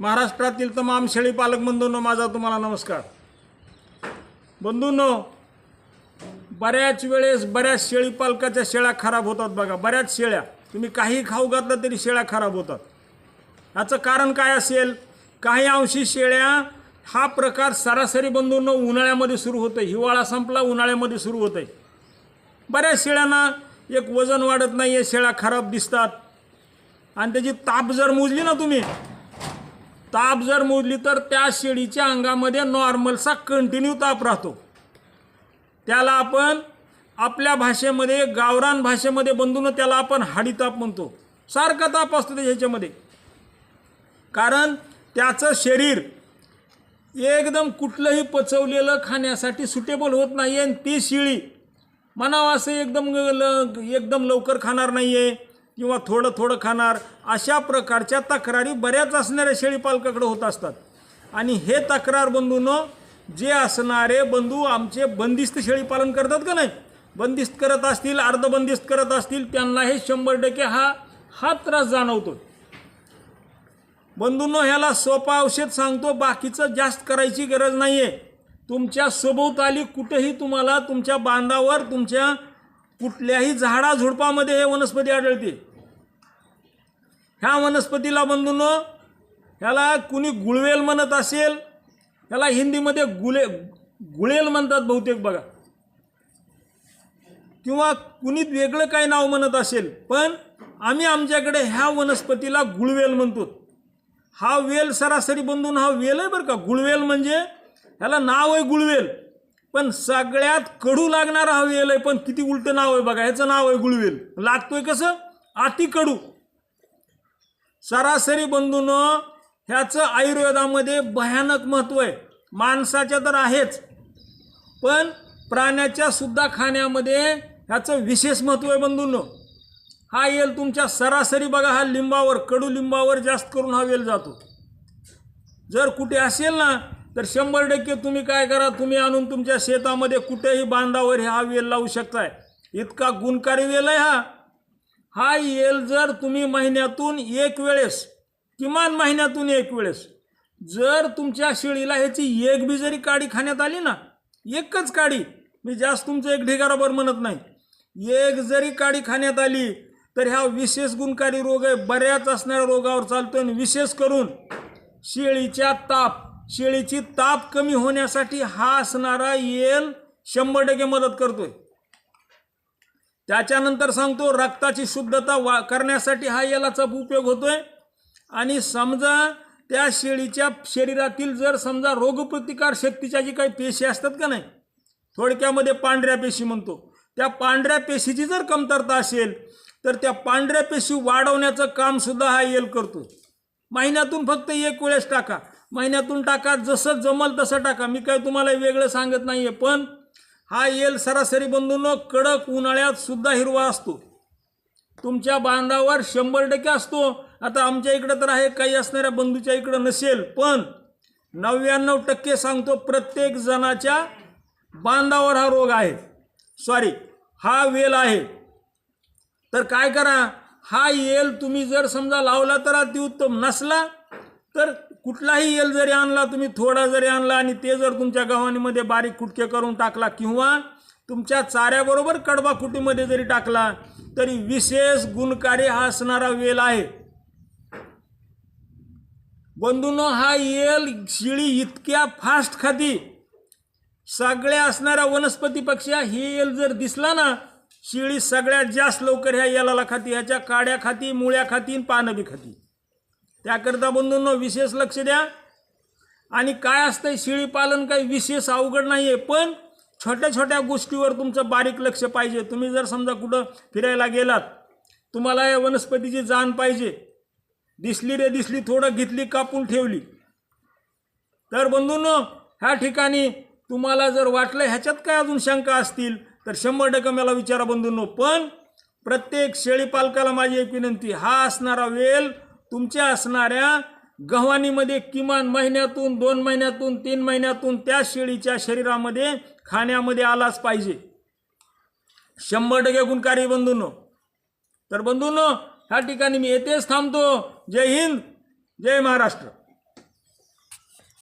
महाराष्ट्रातील तमाम शेळी पालक बंधूंनो माझा तुम्हाला नमस्कार. बंधूंनो बऱ्याच वेळेस बऱ्याच शेळी पालकाच्या शेळ्या खराब होतात बघा. बऱ्याच शेळ्या. तुम्ही काही खाऊ घातलं तरी शेळ्या खराब होतात. याचं कारण काय असेल? काही अंशी शेळ्या हा प्रकार सरासरी बंधूंनो उन्हाळ्यामध्ये सुरू होतं हिवाळा संपला उन्हाळ्यामध्ये सुरू होतं बऱ्याच शेळ्यांना एक वजन वाढत नाही आहे शेळ्या खराब दिसतात. आणि त्याची ताप जर मोजली ना तुम्ही ताप जर मोजली तर त्या शेळीच्या अंगामध्ये नॉर्मलचा कंटिन्यू ताप राहतो. त्याला आपण आपल्या भाषेमध्ये गावरान भाषेमध्ये बंधून त्याला आपण हाडी ताप म्हणतो. सारखा ताप असतो त्या ह्याच्यामध्ये. कारण त्याचं शरीर एकदम कुठलंही पचवलेलं खाण्यासाठी सुटेबल होत नाही आहे आणि ती शिळी म्हणावं असं एकदम ल एकदम लवकर खाणार नाही आहे किंवा थोडं थोडं खाणार अशा प्रकारच्या तक्रारी बऱ्याच असणाऱ्या शेळीपालकाकडे होत असतात. आणि हे तक्रार बंधूनं जे असणारे बंधू आमचे बंदिस्त शेळीपालन करतात का नाही? बंदिस्त करत असतील अर्धबंदिस्त करत असतील त्यांना हे शंभर टक्के हा हा त्रास जाणवतो बंधूंनो ह्याला सोपा औषध सांगतो बाकीचं जास्त करायची गरज नाही आहे तुमच्या सभोवताली कुठेही तुम्हाला तुमच्या बांधावर तुमच्या कुठल्याही झाडा झुडपामध्ये हे वनस्पती आढळते ह्या वनस्पतीला बंधून ह्याला कुणी गुळवेल म्हणत असेल ह्याला हिंदीमध्ये गुले गुळेल म्हणतात बहुतेक बघा. किंवा कुणी वेगळं काय नाव म्हणत असेल पण आम्ही आमच्याकडे ह्या वनस्पतीला गुळवेल म्हणतो. हा वेल सरासरी बंधून हा वेल आहे बरं का. गुळवेल म्हणजे ह्याला नाव आहे गुळवेल पण सगळ्यात कडू लागणारा हा वेल आहे पण किती उलटं नाव आहे बघा. ह्याचं नाव आहे गुळवेल. लागतोय कसं? अति कडू सरासरी बंधूनं ह्याचं आयुर्वेदामध्ये भयानक महत्त्व आहे. माणसाच्या तर आहेच पण प्राण्याच्या सुद्धा खाण्यामध्ये ह्याचं विशेष महत्त्व आहे बंधूंनो. हा येल तुमच्या सरासरी बघा हा लिंबावर कडू लिंबावर जास्त करून हा वेल जातो. जर कुठे असेल ना तर शंभर टक्के तुम्ही काय करा तुम्ही आणून तुमच्या शेतामध्ये कुठेही बांधावर हा वेल लावू शकताय. इतका गुणकारी वेल आहे हा. हा येल जर तुम्ही महिन्यातून एक वेळेस किमान महिन्यातून एक वेळेस जर तुमच्या शेळीला ह्याची एक बी जरी काडी खाण्यात आली ना एकच काडी मी जास्त तुमचं एक ढिगाराभर म्हणत नाही एक जरी काडी खाण्यात आली तर ह्या विशेष गुणकारी रोग आहे बऱ्याच असणाऱ्या रोगावर चालतो आणि विशेष करून शेळीच्या ताप शेळीची ताप कमी होण्यासाठी हा असणारा येल शंभर टक्के मदत करतोय. त्याच्यानंतर सांगतो रक्ताची शुद्धता वा करण्यासाठी हा येलाचा उपयोग होतोय. आणि समजा त्या शेळीच्या शरीरातील जर समजा रोगप्रतिकार शक्तीच्या जी काही पेशी असतात का नाही थोडक्यामध्ये पांढऱ्या पेशी म्हणतो. त्या पांढऱ्या पेशीची जर कमतरता असेल तर त्या पांढऱ्या पेशी वाढवण्याचं कामसुद्धा हा येल करतो. महिन्यातून फक्त एक वेळेस टाका. महिन्यातून टाका जसं जमल तसं टाका. मी काय तुम्हाला वेगळं सांगत नाही आहे पण हा येल सरासरी बंधूंनो कडक उन्हाळ्यात सुद्धा हिरवा असतो. तुमच्या बांधावर शंभर टक्के असतो. आता आमच्या इकडं तर आहे काही असणाऱ्या बंधूच्या इकडं नसेल पण नव्याण्णव टक्के सांगतो प्रत्येक जणाच्या बांधावर हा रोग आहे. सॉरी हा वेल आहे. तर काय करा हा येल तुम्ही जर समजा लावला तर अतिउत्तम नसला तर कुठलाही येल जरी आणला तुम्ही थोडा जरी आणला आणि ते जर तुमच्या गव्हाणीमध्ये बारीक कुटके करून टाकला किंवा तुमच्या चाऱ्याबरोबर कडबा कुटीमध्ये जरी टाकला तरी विशेष गुणकारी हा असणारा वेल आहे. बंधूनो हा येल शिळी इतक्या फास्ट खाती सगळ्या असणाऱ्या वनस्पतीपेक्षा हे येल जर दिसला ना शिळी सगळ्यात जास्त लवकर ह्या येलाला खाती ह्याच्या काड्या खाती मुळ्या खाती आणि पानं बी खाती. त्याकरता बंधूंनो विशेष लक्ष द्या. आणि काय असतंय शेळी पालन काही विशेष अवघड नाही आहे पण छोट्या छोट्या गोष्टीवर तुमचं बारीक लक्ष पाहिजे. तुम्ही जर समजा कुठं फिरायला गेलात तुम्हाला या वनस्पतीची जाण पाहिजे. दिसली रे दिसली थोडं घेतली कापून ठेवली. तर बंधूंनो ह्या ठिकाणी तुम्हाला जर वाटलं ह्याच्यात काय अजून शंका असतील तर शंभर टक्के मला विचारा बंधूंनो. पण प्रत्येक शेळीपालकाला माझी एक विनंती हा असणारा वेल तुमच्या असणाऱ्या गव्हाणीमध्ये किमान महिन्यातून दोन महिन्यातून तीन महिन्यातून त्या शेळीच्या शरीरामध्ये खाण्यामध्ये आलाच पाहिजे. शंभर टक्के गुणकारी बंधूंनो. तर बंधूंनो ह्या ठिकाणी मी येथेच थांबतो. जय हिंद जय महाराष्ट्र.